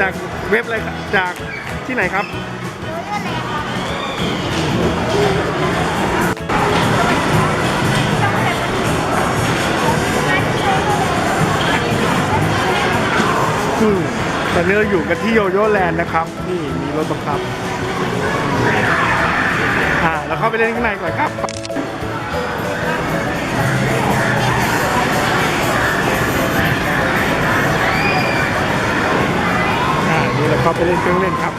จากเว็บอะไรครับจากที่ไหนครับอืมตอนนี้เราอยู่กันที่โยโย่แลนด์นะครับ นี่มีรถบังคับ อ่าเราเข้าไปเล่นข้างในก่อนครับ อ่านี่เราไปเล่นเครื่องเล่นครับ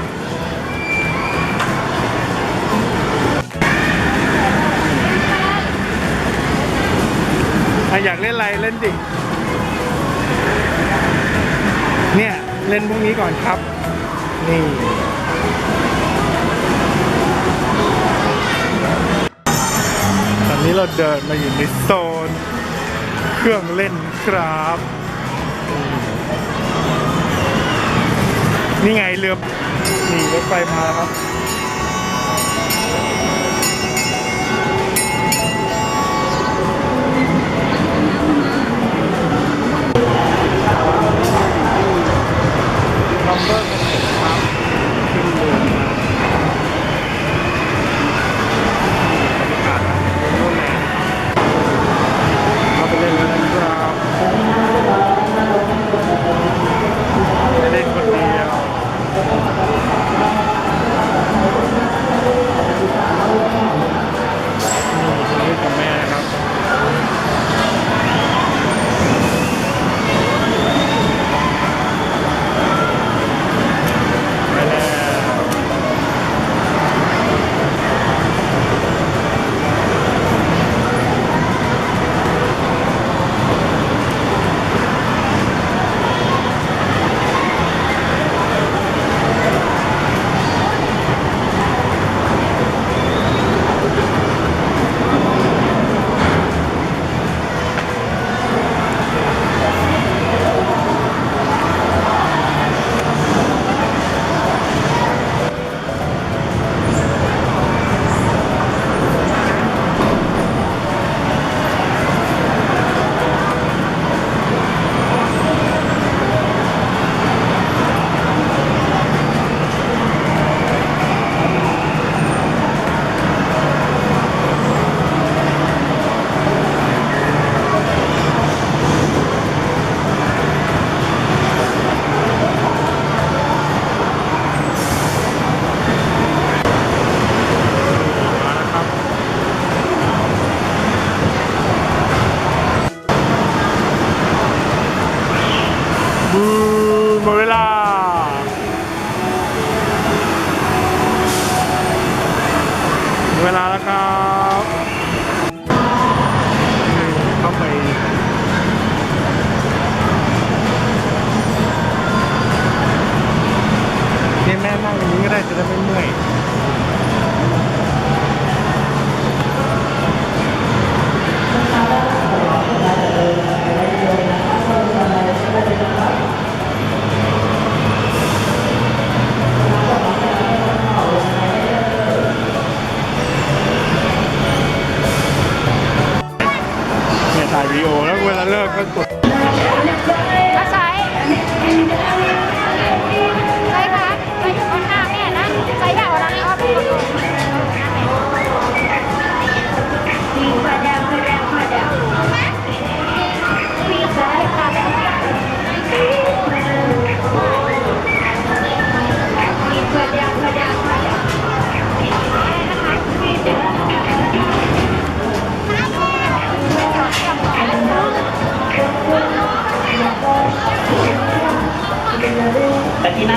อะอยากเล่นอะไรเล่นดิเนี่ยเล่นพวกนี้ก่อนครับ นี่ตอนนี้เราเดินมาอยู่ในโซน เครื่องเล่นครับ นี่ไงเรือนี่รถไฟมาแล้วครับลัมเบอร์ครับขึ้นเรือมาบรรยากาศนะโน่นแหละเราไปเล่นกันนะครับไม่เล่นคนเดียว Thank you. เวลาแล้วครับนี่เข้าไปเนี่ยแม่นั่งอย่างนี้ก็ได้จะได้ไม่เมื่อย เนี่ย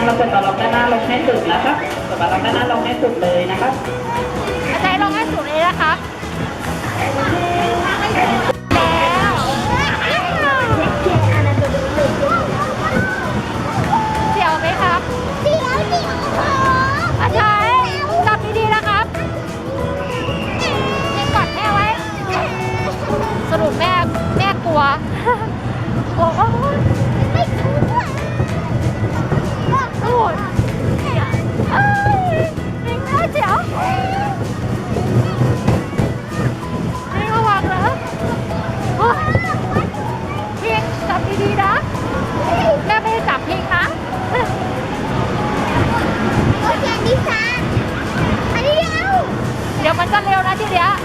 เราจะต่อล็อกด้านหน้าลงให้สุดนะครับต่อล็อกด้านหน้าลงให้สุดเลยนะครั กันเร็วนะทีเดียว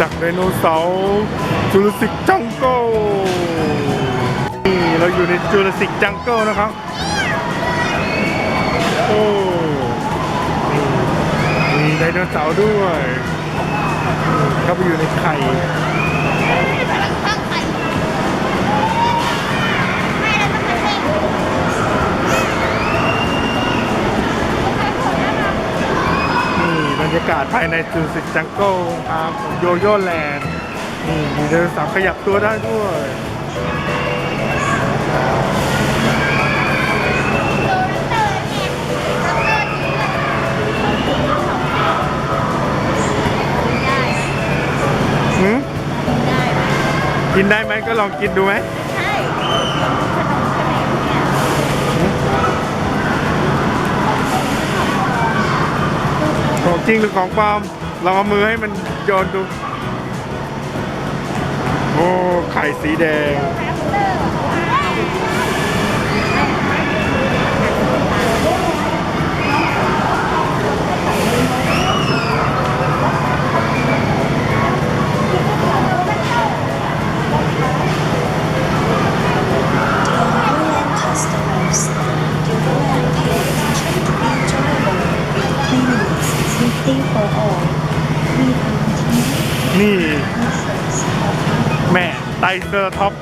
จากไดโนเสาร์จูราสสิกจังเกิลนี่เราอยู่ในจูราสสิกจังเกิลนะครับ โอ้นี่มีไดโนเสาร์ด้วย เข้าไปอยู่ในไข่ นี่บรร ยากาศภายในจูราสสิกจังเกิลครับโยโย่แลนด์นี่มีไดโนเสาร์ขยับตัวได้ด้วยหืมกินได้ไหมก็ลองกินดูไหม ของจริงหรือของปลอมลองเอามือให้มันโยนดู โอ้ ไข่สีแดง cleanliness, safety for all. We continue นี่แม่ไตรเซอร์ท็อป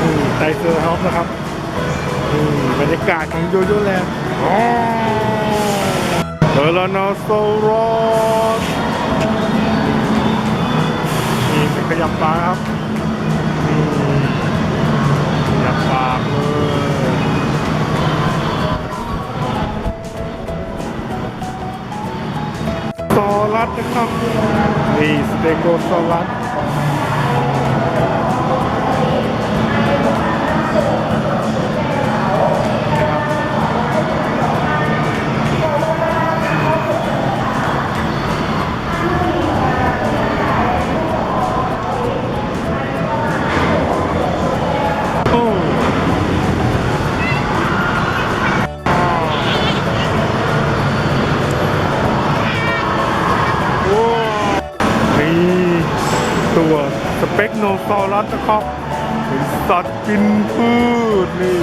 นี่ไตรเซอร์ท็อปนะครับนี่บรรยากาศของโยโย่แลนด์อ๋อเทอร์โนโซรอสนี่เป็นขยับปาครับ solar, tekrar. Isso, pegou solar. ะครับนี่สเตโกซอรัสเสาร์รัสนะครับเป็นสัตว์กินพืชนี่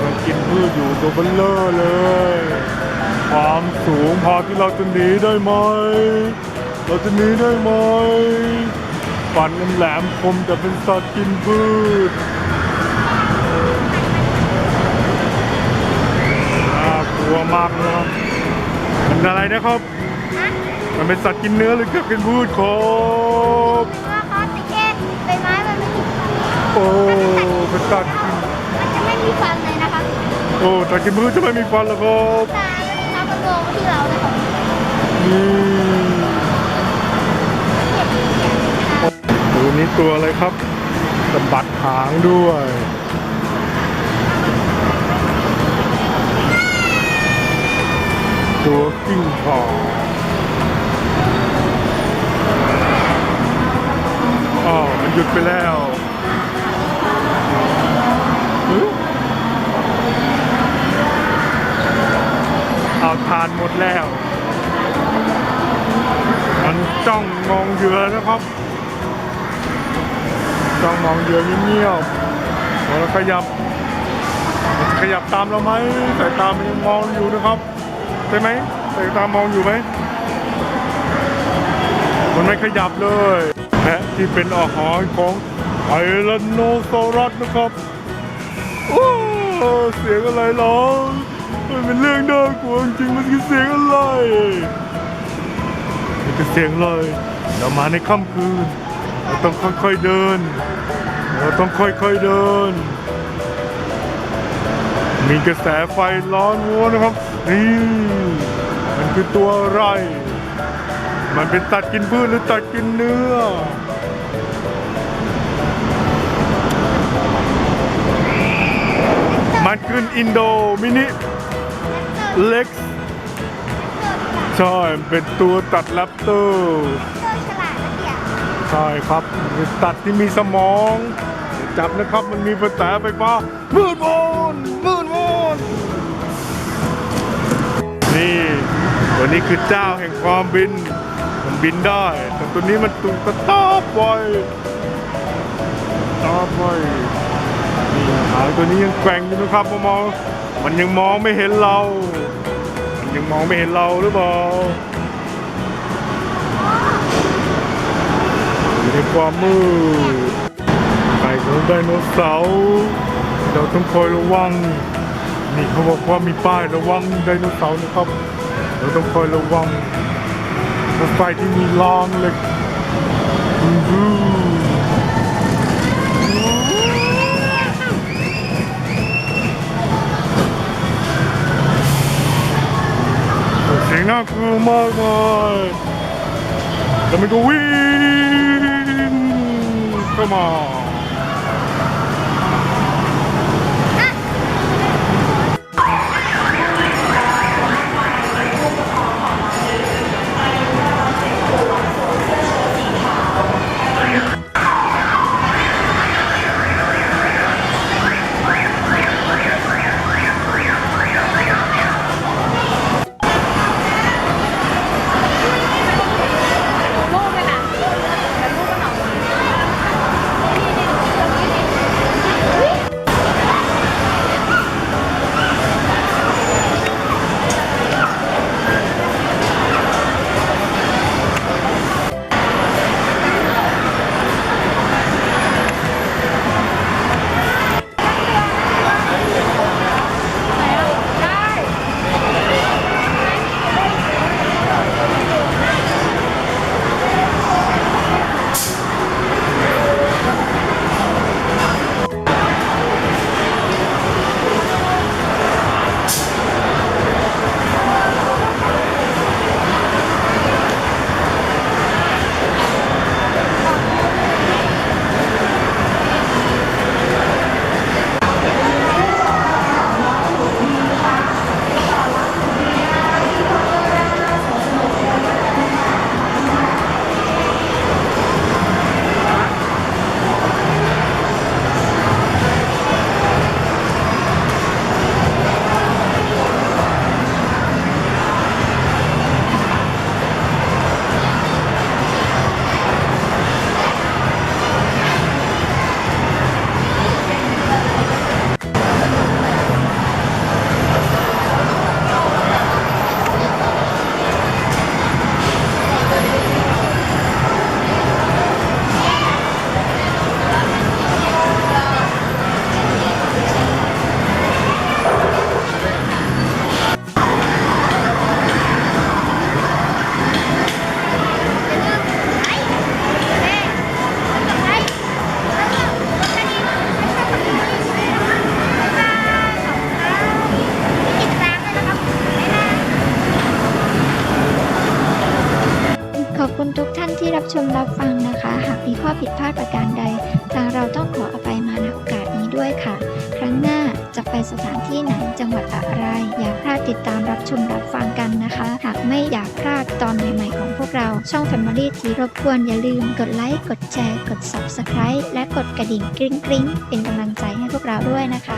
มันกินพืชอยู่ตัวเบลเลอร์เลย ความสูงพอที่เราจะหนีได้ไหม เราจะหนีได้ไหมฟันมันแหลมคมแต่เป็นสัตว์กินพืชน่ากลัวมากนะครับมันอะไรนะครับ มันเป็นสัตว์กินเนื้อหรือกินพืชครับ ว่าเขาแต่แค่ใบไม้มันไม่มีฟันโอ้เป็นสัตว์กินมันจะไม่มีฟันเลยนะคะโอ้สัตว์กินพืชจะไม่มีฟันเหรอครับตาเขามันมองที่เราเลยค่ะนี่ตัวนี้ตัวอะไรครับสะบัดหางด้วยตัวกิ้งก่า ยุดไปแล้วเอาทานหมดแล้ว มันจ้องมองเหยื่อนะครับจ้องมองเหยื่อเงียบๆพอเราขยับมันขยับตามเราไหมสายตามันยังมองอยู่นะครับใช่ไหมสายตามองอยู่ไหมมันไม่ขยับเลย แพะที่เป็นอาหารของไทแรนโนซอรัสนะครับโอ้เสียงอะไรร้องมันเป็นเรื่องน่ากลัวจริงมันคือเสียงอะไรนี่คือเสียงเลยเรามาในค่ำคืนเราต้องค่อยๆเดิน เราต้องค่อยๆเดิน มีกระแสไฟร้อนวัวนะครับนี่มันคือตัวอะไร มันเป็นตัดกินพืชหรือตัดกินเนื้อ มันคืออินโดมินิเล็กใช่มันเป็นตัวตัดแรปเตอร์ใช่ครับเป็นตัดที่มีสมอง จับนะครับมันมีกระแสไฟฟ้ามืดมนมืดมนนี่ตัวนี้คือเจ้าแห่งความบิน บินได้ แต่ตัวนี้มันตุกตะตอบไวตอบไวนี่หางตัวนี้ยังแกว่งอยู่นะครับมองมันยังมองไม่เห็นเรา มันยังมองไม่เห็นเราหรือเปล่าอยู่ในความมืดไก่ของไดโนเสาร์เราต้องคอยระวัง นี่เขาบอกว่ามีป้ายระวังไดโนเสาร์นะครับ เราต้องคอยระวัง รถไฟที่มีรางเหล็กอื้อหื ชมรับฟังนะคะ หากมีข้อผิดพลาดประการใด ทางเราต้องขออภัยมาณโอกาสนี้ด้วยค่ะ ครั้งหน้าจะไปสถานที่ไหนจังหวัดอะไร อย่าพลาดติดตามรับชมรับฟังกันนะคะ หากไม่อยากพลาดตอนใหม่ๆของพวกเราช่อง Family ทีรบกวนอย่าลืมกดไลค์กดแชร์ กด Subscribe และกดกระดิ่งกริ๊งกริ๊งๆเป็นกำลังใจให้พวกเราด้วยนะคะ